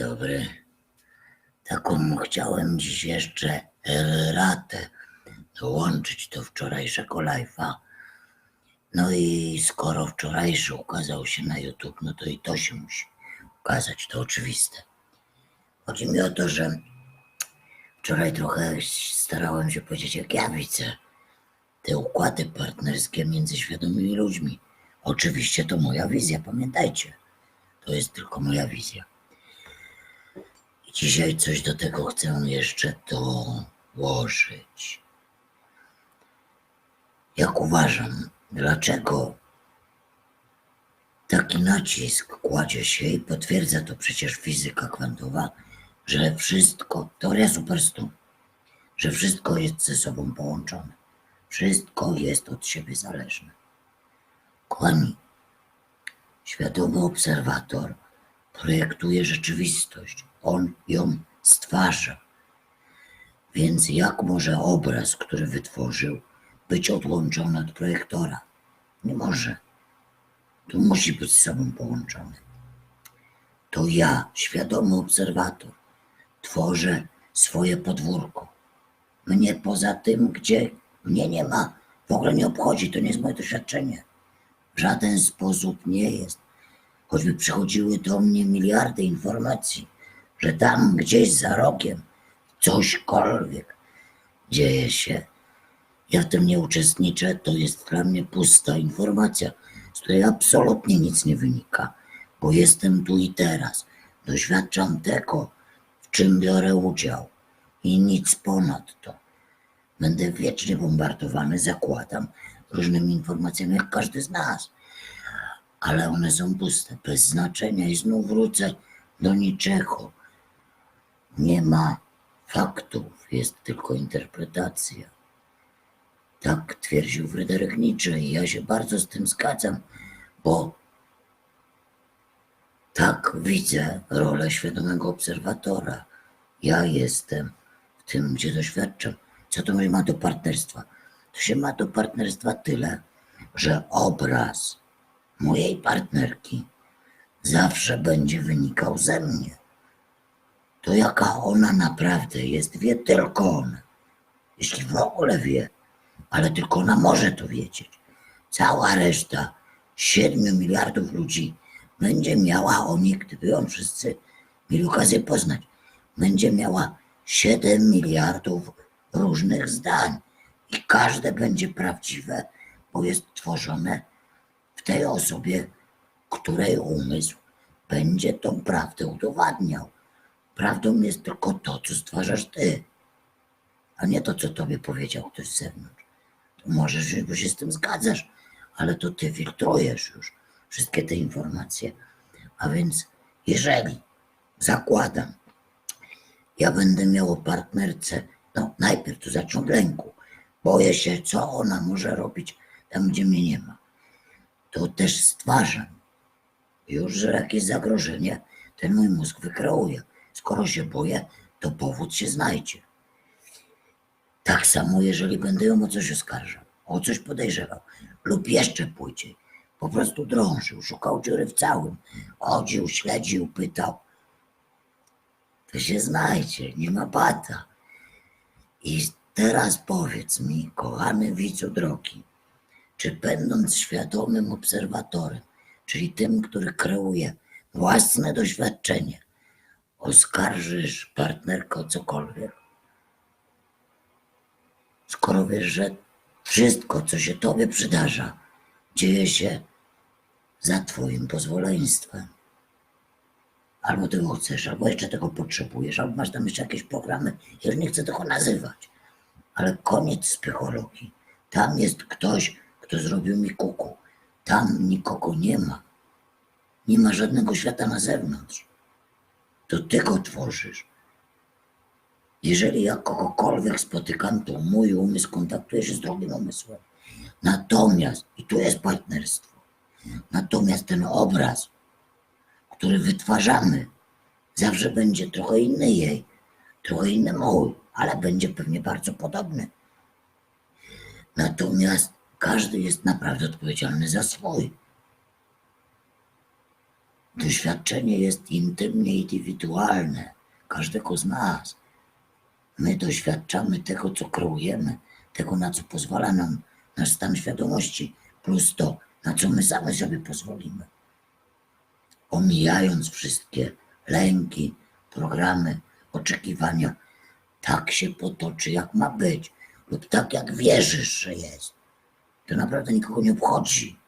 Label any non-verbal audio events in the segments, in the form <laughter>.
dobry. Taką chciałem dziś jeszcze ratę dołączyć do wczorajszego live'a. No i skoro wczorajszy ukazał się na YouTube, no to i to się musi ukazać, to oczywiste. Chodzi mi o to, że wczoraj trochę starałem się powiedzieć, jak ja widzę te układy partnerskie między świadomymi ludźmi. Oczywiście to moja wizja, pamiętajcie. To jest tylko moja wizja. Dzisiaj coś do tego chcę jeszcze dołożyć. Jak uważam, dlaczego taki nacisk kładzie się i potwierdza to przecież fizyka kwantowa, że wszystko, teoria superstun, że wszystko jest ze sobą połączone. Wszystko jest od siebie zależne. Kochani, świadomy obserwator projektuje rzeczywistość. On ją stwarza. Więc jak może obraz, który wytworzył, być odłączony od projektora? Nie może. To musi być z sobą połączony. To ja, świadomy obserwator, tworzę swoje podwórko. Mnie poza tym, gdzie mnie nie ma, w ogóle nie obchodzi, to nie jest moje doświadczenie. W żaden sposób nie jest. Choćby przychodziły do mnie miliardy informacji, że tam gdzieś za rogiem cośkolwiek dzieje się. Ja w tym nie uczestniczę, to jest dla mnie pusta informacja, z której absolutnie nic nie wynika, bo jestem tu i teraz. Doświadczam tego, w czym biorę udział i nic ponad to. Będę wiecznie bombardowany, zakładam, różnymi informacjami, jak każdy z nas. Ale one są puste, bez znaczenia i znów wrócę do niczego. Nie ma faktów, jest tylko interpretacja. Tak twierdził Fryderyk Nietzsche i ja się bardzo z tym zgadzam, bo tak widzę rolę świadomego obserwatora. Ja jestem w tym, gdzie doświadczam. Co to ma do partnerstwa? To się ma do partnerstwa tyle, że obraz mojej partnerki zawsze będzie wynikał ze mnie. To jaka ona naprawdę jest, wie tylko ona. Jeśli w ogóle wie, ale tylko ona może to wiedzieć. Cała reszta, 7 miliardów ludzi, będzie miała o nich, gdyby ją wszyscy mieli okazję poznać, będzie miała 7 miliardów różnych zdań i każde będzie prawdziwe, bo jest tworzone w tej osobie, której umysł będzie tą prawdę udowadniał. Prawdą jest tylko to, co stwarzasz ty, a nie to, co tobie powiedział ktoś z zewnątrz. To możesz, bo się z tym zgadzasz, ale to ty filtrujesz już wszystkie te informacje. A więc, jeżeli zakładam, ja będę miał o partnerce, no najpierw to zacznę od lęku. Boję się, co ona może robić tam, gdzie mnie nie ma. To też stwarzam już, że jakieś zagrożenie ten mój mózg wykreuje. Skoro się boję, to powód się znajdzie. Tak samo, jeżeli będę ją o coś oskarżał, o coś podejrzewał, lub jeszcze pójdzie, po prostu drążył, szukał dziury w całym, chodził, śledził, pytał, to się znajdzie, nie ma bata. I teraz powiedz mi, kochany widzu drogi, czy będąc świadomym obserwatorem, czyli tym, który kreuje własne doświadczenie, oskarżysz partnerkę o cokolwiek? Skoro wiesz, że wszystko, co się tobie przydarza, dzieje się za twoim pozwoleństwem. Albo tego chcesz, albo jeszcze tego potrzebujesz, albo masz tam jeszcze jakieś programy, ja już nie chcę tego nazywać. Ale koniec z psychologii. Tam jest ktoś, kto zrobił mi kuku. Tam nikogo nie ma. Nie ma żadnego świata na zewnątrz. To ty go tworzysz. Jeżeli ja kogokolwiek spotykam, to mój umysł kontaktuje się z drugim umysłem. Natomiast, i tu jest partnerstwo, natomiast ten obraz, który wytwarzamy, zawsze będzie trochę inny jej, trochę inny mój, ale będzie pewnie bardzo podobny. Natomiast każdy jest naprawdę odpowiedzialny za swój. Doświadczenie jest intymnie indywidualne każdego z nas. My doświadczamy tego, co kreujemy, tego, na co pozwala nam nasz stan świadomości, plus to, na co my sami sobie pozwolimy. Omijając wszystkie lęki, programy, oczekiwania, tak się potoczy, jak ma być, lub tak, jak wierzysz, że jest. To naprawdę nikogo nie obchodzi.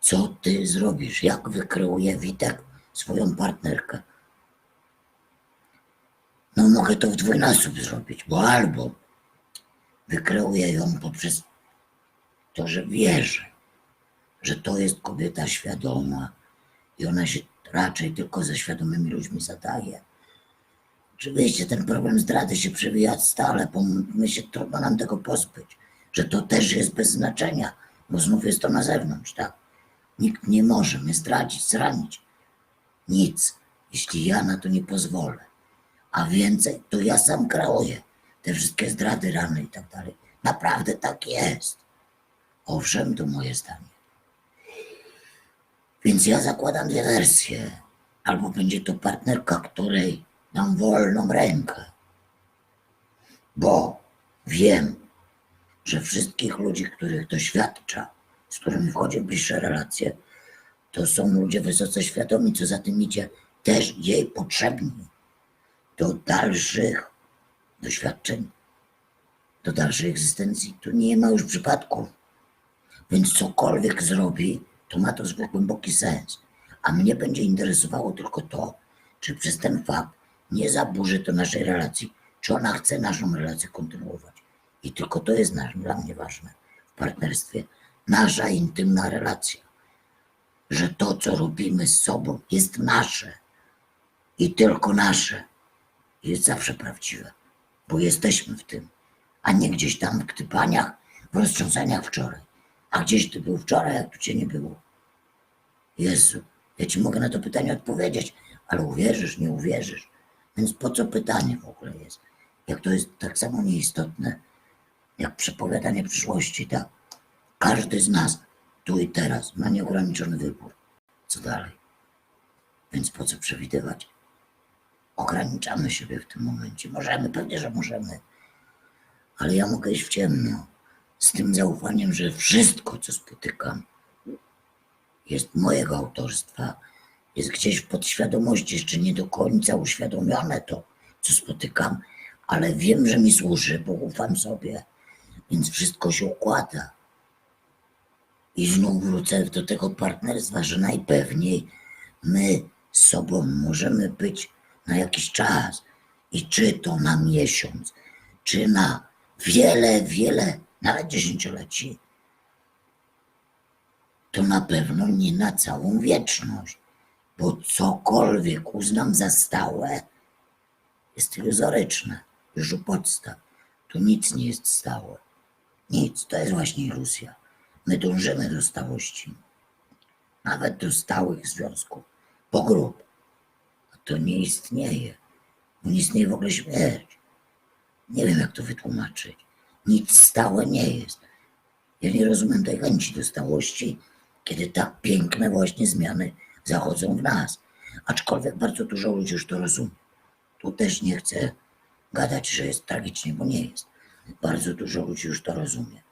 Co ty zrobisz? Jak wykreuje Witek swoją partnerkę? No mogę to w dwójnasób zrobić, bo albo wykreuję ją poprzez to, że wierzę, że to jest kobieta świadoma i ona się raczej tylko ze świadomymi ludźmi zadaje. Oczywiście ten problem zdrady się przewija stale, bo my się trudno nam tego pozbyć, że to też jest bez znaczenia, bo znów jest to na zewnątrz, tak? Nikt nie może mnie zdradzić, zranić. Nic, jeśli ja na to nie pozwolę. A więcej, to ja sam kreuję te wszystkie zdrady, rany i tak dalej. Naprawdę tak jest. Owszem, to moje zdanie. Więc ja zakładam dwie wersje. Albo będzie to partnerka, której dam wolną rękę. Bo wiem, że wszystkich ludzi, których doświadcza, z którymi wchodzi w bliższe relacje, to są ludzie wysoce świadomi, co za tym idzie, też jej potrzebni do dalszych doświadczeń, do dalszej egzystencji. Tu nie ma już przypadków. Więc cokolwiek zrobi, to ma to zbyt głęboki sens. A mnie będzie interesowało tylko to, czy przez ten fakt nie zaburzy to naszej relacji, czy ona chce naszą relację kontynuować. I tylko to jest dla mnie ważne w partnerstwie. Nasza intymna relacja. Że to, co robimy z sobą, jest nasze. I tylko nasze. Jest zawsze prawdziwe. Bo jesteśmy w tym. A nie gdzieś tam w ktypaniach, w roztrząsaniach wczoraj. A gdzieś ty był wczoraj, jak tu cię nie było. Jezu, ja ci mogę na to pytanie odpowiedzieć, ale uwierzysz, nie uwierzysz. Więc po co pytanie w ogóle jest? Jak to jest tak samo nieistotne, jak przepowiadanie przyszłości, tak? Każdy z nas tu i teraz ma nieograniczony wybór. Co dalej? Więc po co przewidywać? Ograniczamy siebie w tym momencie. Możemy, pewnie, że możemy. Ale ja mogę iść w ciemno. Z tym zaufaniem, że wszystko, co spotykam, jest mojego autorstwa. Jest gdzieś w podświadomości, jeszcze nie do końca uświadomione to, co spotykam, ale wiem, że mi służy, bo ufam sobie. Więc wszystko się układa. I znów wrócę do tego partnerstwa, że najpewniej my sobą możemy być na jakiś czas. I czy to na miesiąc, czy na wiele, wiele, nawet dziesięcioleci, to na pewno nie na całą wieczność. Bo cokolwiek uznam za stałe, jest iluzoryczne, już u podstaw. Tu nic nie jest stałe. Nic, to jest właśnie iluzja. My dążymy do stałości, nawet do stałych związków, pogrób. A to nie istnieje. Nie istnieje w ogóle śmierć. Nie wiem, jak to wytłumaczyć. Nic stałe nie jest. Ja nie rozumiem tej chęci do stałości, kiedy tak piękne właśnie zmiany zachodzą w nas. Aczkolwiek bardzo dużo ludzi już to rozumie. Tu też nie chcę gadać, że jest tragicznie, bo nie jest. Bardzo dużo ludzi już to rozumie.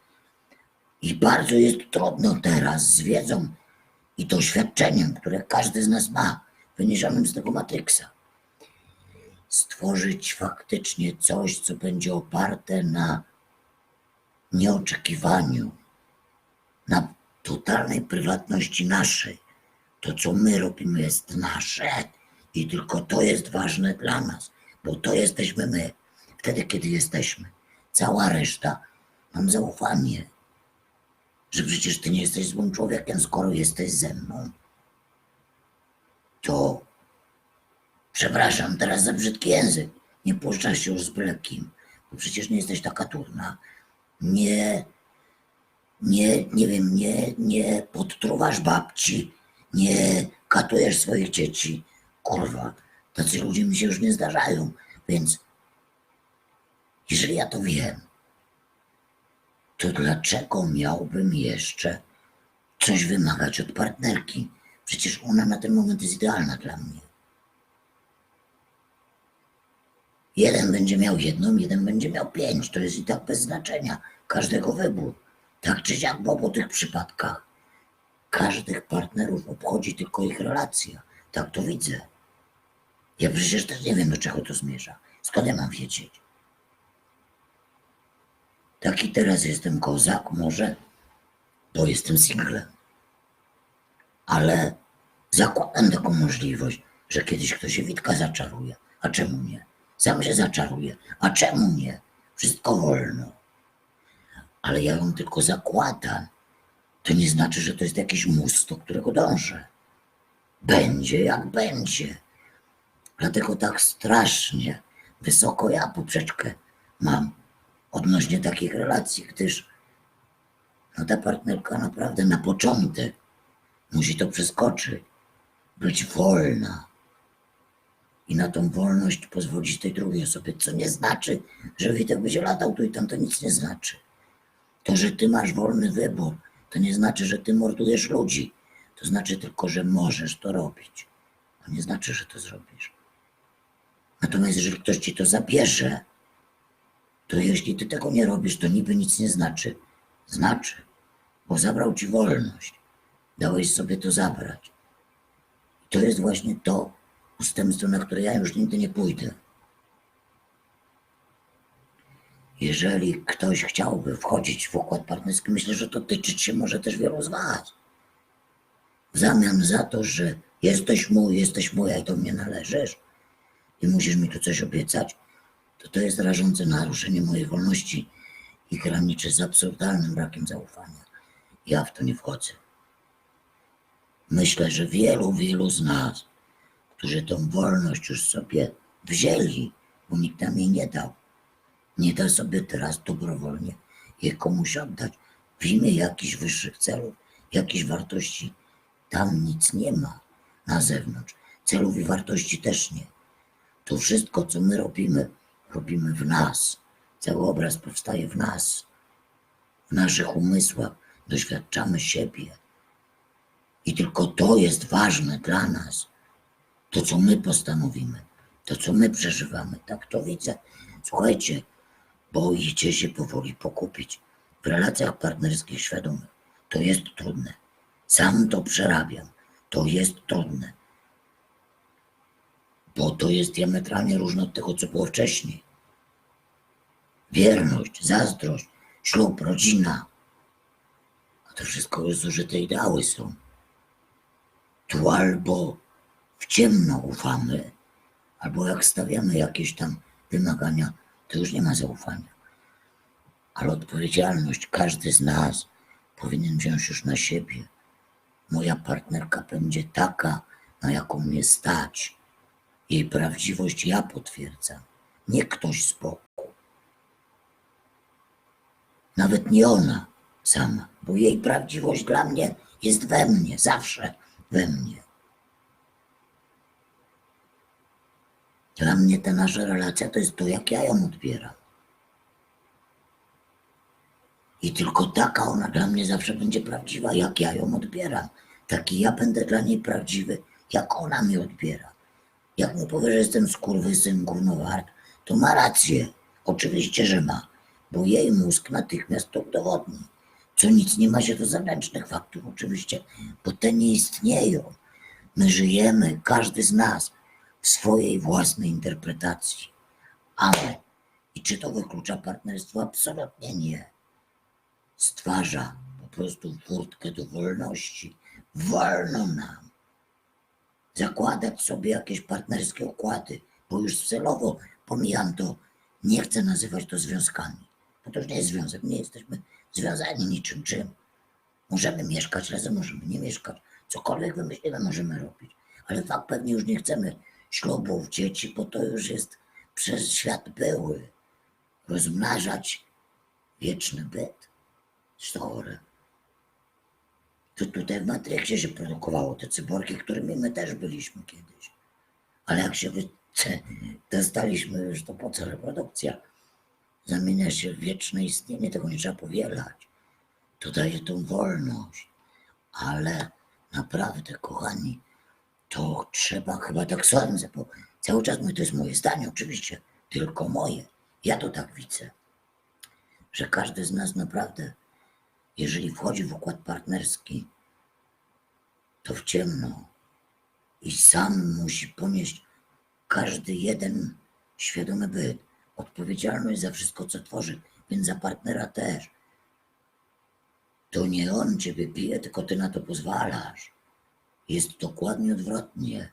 I bardzo jest trudno teraz z wiedzą i doświadczeniem, które każdy z nas ma, wyniesionym z tego Matryksa, stworzyć faktycznie coś, co będzie oparte na nieoczekiwaniu, na totalnej prywatności naszej. To, co my robimy, jest nasze i tylko to jest ważne dla nas, bo to jesteśmy my, wtedy, kiedy jesteśmy. Cała reszta, mam zaufanie, że przecież ty nie jesteś złym człowiekiem, skoro jesteś ze mną. To, przepraszam teraz za brzydki język, nie puszczasz się już z byle kim, bo przecież nie jesteś taka turna. Nie, nie, nie wiem, nie, nie podtruwasz babci, nie katujesz swoich dzieci. Kurwa, tacy ludzie mi się już nie zdarzają, więc jeżeli ja to wiem, to dlaczego miałbym jeszcze coś wymagać od partnerki? Przecież ona na ten moment jest idealna dla mnie. Jeden będzie miał jedną, jeden będzie miał pięć. To jest i tak bez znaczenia. Każdego wybór. Tak czy siak, bo po tych przypadkach każdych partnerów obchodzi tylko ich relacja. Tak to widzę. Ja przecież też nie wiem, do czego to zmierza. Skąd ja mam wiedzieć? Taki teraz jestem kozak, może, bo jestem singlem. Ale zakładam taką możliwość, że kiedyś ktoś się Witka zaczaruje. A czemu nie? Sam się zaczaruje. A czemu nie? Wszystko wolno. Ale ja ją tylko zakładam. To nie znaczy, że to jest jakiś mus, do którego dążę. Będzie jak będzie. Dlatego tak strasznie wysoko ja poprzeczkę mam odnośnie takich relacji, gdyż no ta partnerka naprawdę na początek musi to przeskoczyć, być wolna i na tą wolność pozwolić tej drugiej osobie, co nie znaczy, że Witek będzie latał tu i tam, to nic nie znaczy. To, że ty masz wolny wybór, to nie znaczy, że ty mordujesz ludzi. To znaczy tylko, że możesz to robić. To nie znaczy, że to zrobisz. Natomiast jeżeli ktoś ci to zabierze, to jeśli ty tego nie robisz, to niby nic nie znaczy. Znaczy, bo zabrał ci wolność. Dałeś sobie to zabrać. I to jest właśnie to ustępstwo, na które ja już nigdy nie pójdę. Jeżeli ktoś chciałby wchodzić w układ partnerski, myślę, że to tyczyć się może też wielu z Was. W zamian za to, że jesteś mój, jesteś moja i do mnie należysz i musisz mi tu coś obiecać, to to jest rażące naruszenie mojej wolności i graniczy z absurdalnym brakiem zaufania. Ja w to nie wchodzę. Myślę, że wielu, wielu z nas, którzy tą wolność już sobie wzięli, bo nikt nam jej nie dał, nie da sobie teraz dobrowolnie je komuś oddać w imię jakichś wyższych celów, jakichś wartości. Tam nic nie ma na zewnątrz. Celów i wartości też nie. To wszystko, co my robimy, robimy w nas. Cały obraz powstaje w nas. W naszych umysłach doświadczamy siebie. I tylko to jest ważne dla nas. To, co my postanowimy, to, co my przeżywamy. Tak to widzę. Słuchajcie, boicie się powoli pokupić w relacjach partnerskich świadomych. To jest trudne. Sam to przerabiam. To jest trudne. Bo to jest diametralnie różne od tego, co było wcześniej. Wierność, zazdrość, ślub, rodzina. A to wszystko jest zużyte ideały są. Tu albo w ciemno ufamy, albo jak stawiamy jakieś tam wymagania, to już nie ma zaufania. Ale odpowiedzialność każdy z nas powinien wziąć już na siebie. Moja partnerka będzie taka, na jaką mnie stać. Jej prawdziwość ja potwierdzam, nie ktoś z boku. Nawet nie ona sama, bo jej prawdziwość dla mnie jest we mnie, zawsze we mnie. Dla mnie ta nasza relacja to jest to, jak ja ją odbieram. I tylko taka ona dla mnie zawsze będzie prawdziwa, jak ja ją odbieram. Taki ja będę dla niej prawdziwy, jak ona mnie odbiera. Jak mu powie, że jestem skurwysyn, gównowart, to ma rację. Oczywiście, że ma, bo jej mózg natychmiast to udowodni. Co nic nie ma się do zewnętrznych faktów, oczywiście, bo te nie istnieją. My żyjemy, każdy z nas, w swojej własnej interpretacji. Ale i czy to wyklucza partnerstwo? Absolutnie nie. Stwarza po prostu furtkę do wolności. Wolno nam zakładać sobie jakieś partnerskie układy, bo już celowo pomijam to, nie chcę nazywać to związkami, bo to już nie jest związek, nie jesteśmy związani niczym czym. Możemy mieszkać razem, możemy nie mieszkać, cokolwiek wymyślimy, możemy robić, ale fakt pewnie już nie chcemy ślubów, dzieci, bo to już jest przez świat były. Rozmnażać wieczny byt. Chore. To tutaj w Matrixie się produkowało te cyborgi, którymi my też byliśmy kiedyś. Ale jak się wy... <laughs> dostaliśmy już, to po co reprodukcja? Zamienia się w wieczne istnienie, tego nie trzeba powielać. To daje tą wolność. Ale naprawdę, kochani, to trzeba, chyba tak sądzę, bo cały czas mówię, to jest moje zdanie, oczywiście, tylko moje. Ja to tak widzę, że każdy z nas naprawdę, jeżeli wchodzi w układ partnerski, to w ciemno i sam musi ponieść każdy jeden świadomy byt odpowiedzialność za wszystko, co tworzy, więc za partnera też. To nie on ciebie pije, tylko ty na to pozwalasz. Jest dokładnie odwrotnie.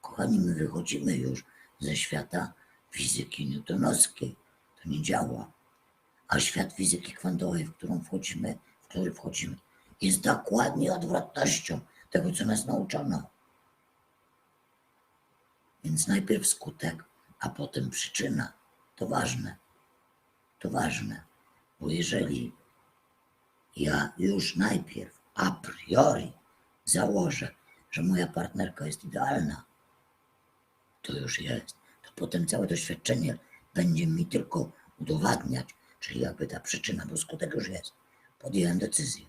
Kochani, my wychodzimy już ze świata fizyki newtonowskiej. To nie działa. A świat fizyki kwantowej, w którą wchodzimy, w który wchodzimy, jest dokładnie odwrotnością tego, co nas nauczono. Więc najpierw skutek, a potem przyczyna. To ważne. To ważne. Bo jeżeli ja już najpierw a priori założę, że moja partnerka jest idealna, to już jest, to potem całe doświadczenie będzie mi tylko udowadniać, czyli jakby ta przyczyna, bo skutek już jest. Podjąłem decyzję.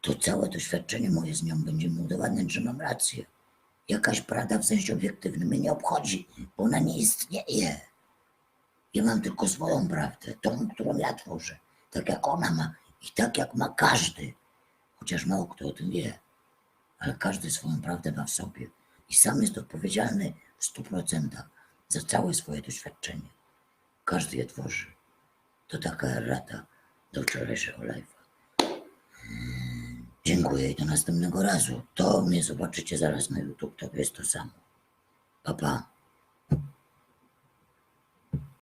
To całe doświadczenie moje z nią będzie mi udowadniać, że mam rację. Jakaś prawda w sensie obiektywnym mnie nie obchodzi, bo ona nie istnieje. Ja mam tylko swoją prawdę, tą, którą ja tworzę, tak jak ona ma i tak jak ma każdy. Chociaż mało kto o tym wie, ale każdy swoją prawdę ma w sobie i sam jest odpowiedzialny w stu procentach za całe swoje doświadczenie. Każdy je tworzy. To taka rata do wczorajszego live'a. Dziękuję i do następnego razu. To mnie zobaczycie zaraz na YouTube, to jest to samo. Pa, pa.